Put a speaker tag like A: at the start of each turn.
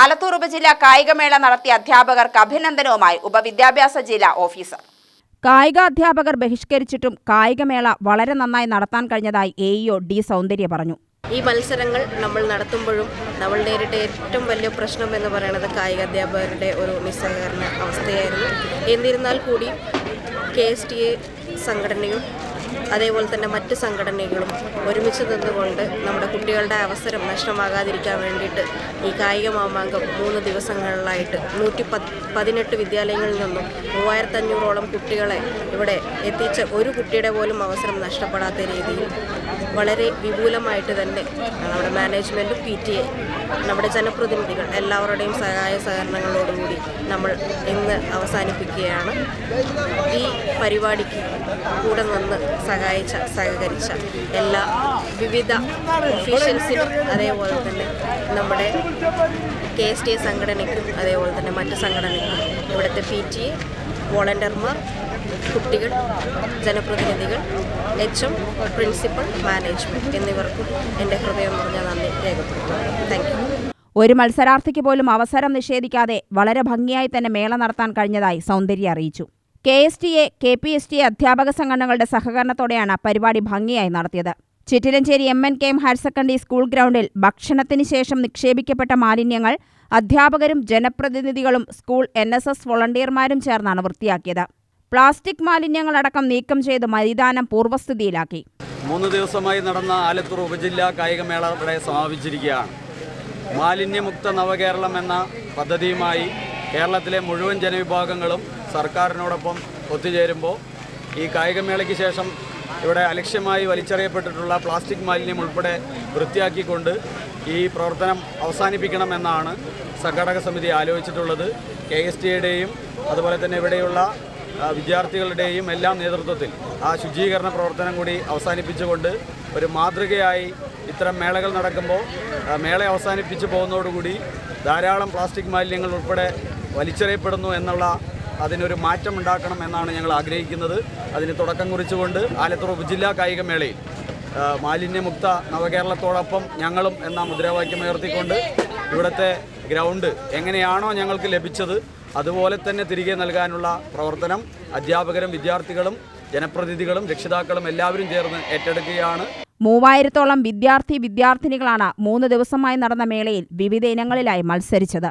A: ആലത്തൂർ ഉപജില്ല കായികമേള നടത്തിയ അധ്യാപകർക്ക് അഭിനന്ദനവുമായി ഉപവിദ്യാഭ്യാസ ജില്ലാ ഓഫീസർ. കായിക അധ്യാപകർ ബഹിഷ്കരിച്ചിട്ടും കായികമേള വളരെ നന്നായി നടത്താൻ കഴിഞ്ഞതായി എ ഡി സൗന്ദര്യ പറഞ്ഞു.
B: ഈ മത്സരങ്ങൾ നമ്മൾ നടത്തുമ്പോഴും നമ്മൾ നേരിട്ട ഏറ്റവും വലിയ പ്രശ്നം എന്ന് പറയുന്നത് കായിക അധ്യാപകരുടെ ഒരു നിസ്സഹകരണ അവസ്ഥയായിരുന്നു. എന്നിരുന്നാൽ കൂടി കെ എസ് ടി എ സംഘടനയും അതേപോലെ തന്നെ മറ്റ് സംഘടനകളും ഒരുമിച്ച് നിന്നുകൊണ്ട് നമ്മുടെ കുട്ടികളുടെ അവസരം നഷ്ടമാകാതിരിക്കാൻ വേണ്ടിയിട്ട് ഈ കായിക മാമാങ്കം മൂന്ന് ദിവസങ്ങളിലായിട്ട് നൂറ്റി പതിനെട്ട് വിദ്യാലയങ്ങളിൽ നിന്നും മൂവായിരത്തഞ്ഞൂറോളം കുട്ടികളെ ഇവിടെ എത്തിച്ച ഒരു കുട്ടിയുടെ പോലും അവസരം നഷ്ടപ്പെടാത്ത രീതിയിൽ വളരെ വിപുലമായിട്ട് തന്നെ നമ്മുടെ മാനേജ്മെന്റും പി ടി എ നമ്മുടെ ജനപ്രതിനിധികൾ എല്ലാവരുടെയും സഹായ സഹകരണങ്ങളോടുകൂടി നമ്മൾ ഇന്ന് അവസാനിപ്പിക്കുകയാണ്. ഈ പരിപാടിക്ക് കൂടെ നിന്ന് സഹായിച്ച സഹകരിച്ച എല്ലാ വിവിധ ഒഫീഷ്യൽസിനും അതേപോലെ തന്നെ നമ്മുടെ കെ എസ് ടി എ സംഘടനയ്ക്കും അതേപോലെ തന്നെ മറ്റ് സംഘടനയ്ക്കും ഇവിടുത്തെ പി ടി എ വോളണ്ടിയർമാർ കുട്ടികൾ ജനപ്രതിനിധികൾ എച്ച് എം പ്രിൻസിപ്പൽ മാനേജ്മെന്റ് എന്നിവർക്കും എന്റെ ഹൃദയം നിറഞ്ഞ നന്ദി രേഖപ്പെടുത്തുന്നു. താങ്ക്
A: ഒരു മത്സരാർത്ഥിക്ക് പോലും അവസരം നിഷേധിക്കാതെ വളരെ ഭംഗിയായി തന്നെ മേള നടത്താൻ കഴിഞ്ഞതായി സൗന്ദര്യ അറിയിച്ചു. K S T A K P S T A അധ്യാപക സംഘടനകളുടെ സഹകരണത്തോടെയാണ് പരിപാടി ഭംഗിയായി നടത്തിയത്. Chittilanchery M N K M higher secondary school ഗ്രൗണ്ടിൽ ഭക്ഷണത്തിന് ശേഷം നിക്ഷേപിക്കപ്പെട്ട മാലിന്യങ്ങൾ അധ്യാപകരും ജനപ്രതിനിധികളും സ്കൂൾ എൻ എസ് എസ് വോളണ്ടിയർമാരും ചേർന്നാണ് വൃത്തിയാക്കിയത്. പ്ലാസ്റ്റിക് മാലിന്യങ്ങളടക്കം നീക്കം ചെയ്ത് മൈതാനം പൂർവസ്ഥിതിയിലാക്കി
C: മൂന്ന് ദിവസമായി നടന്ന ആലത്തൂർ ഉപജില്ലാ കായികമേള ഇവിടെ സമാപിച്ചിരിക്കുകയാണ്. മാലിന്യമുക്ത നവകേരളം എന്ന പദ്ധതിയുമായി കേരളത്തിലെ മുഴുവൻ ജനവിഭാഗങ്ങളും സർക്കാരിനോടൊപ്പം ഒത്തുചേരുമ്പോൾ ഈ കായികമേളയ്ക്ക് ശേഷം ഇവിടെ അലക്ഷ്യമായി വലിച്ചെറിയപ്പെട്ടിട്ടുള്ള പ്ലാസ്റ്റിക് മാലിന്യം ഉൾപ്പെടെ വൃത്തിയാക്കിക്കൊണ്ട് ഈ പ്രവർത്തനം അവസാനിപ്പിക്കണമെന്നാണ് സംഘാടക സമിതി ആലോചിച്ചിട്ടുള്ളത്. കെ എസ് ടിയുടെയും അതുപോലെ തന്നെ ഇവിടെയുള്ള വിദ്യാർത്ഥികളുടെയും എല്ലാം നേതൃത്വത്തിൽ ആ ശുചീകരണ പ്രവർത്തനം കൂടി അവസാനിപ്പിച്ചുകൊണ്ട് ഒരു മാതൃകയായി ഇത്തരം മേളകൾ നടക്കുമ്പോൾ മേള അവസാനിപ്പിച്ചു പോകുന്നതോടുകൂടി ധാരാളം പ്ലാസ്റ്റിക് മാലിന്യങ്ങൾ ഉൾപ്പെടെ വലിച്ചെറിയപ്പെടുന്നു എന്നുള്ള അതിനൊരു മാറ്റം ഉണ്ടാക്കണം എന്നാണ് ഞങ്ങൾ ആഗ്രഹിക്കുന്നത്. അതിന് തുടക്കം കുറിച്ചുകൊണ്ട് ആലത്തൂർ ഉപജില്ലാ കായികമേളയിൽ മാലിന്യമുക്ത നവകേരളത്തോടൊപ്പം ഞങ്ങളും എന്ന മുദ്രാവാക്യം ഉയർത്തിക്കൊണ്ട് ഇവിടുത്തെ ഗ്രൗണ്ട് എങ്ങനെയാണോ ഞങ്ങൾക്ക് ലഭിച്ചത് അതുപോലെ തന്നെ തിരികെ നൽകാനുള്ള പ്രവർത്തനം അധ്യാപകരും വിദ്യാർത്ഥികളും ജനപ്രതിനിധികളും രക്ഷിതാക്കളും എല്ലാവരും ചേർന്ന് ഏറ്റെടുക്കുകയാണ്.
A: മൂവായിരത്തോളം വിദ്യാർത്ഥി വിദ്യാർത്ഥിനികളാണ് മൂന്ന് ദിവസമായി നടന്ന മേളയിൽ വിവിധ ഇനങ്ങളിലായി മത്സരിച്ചത്.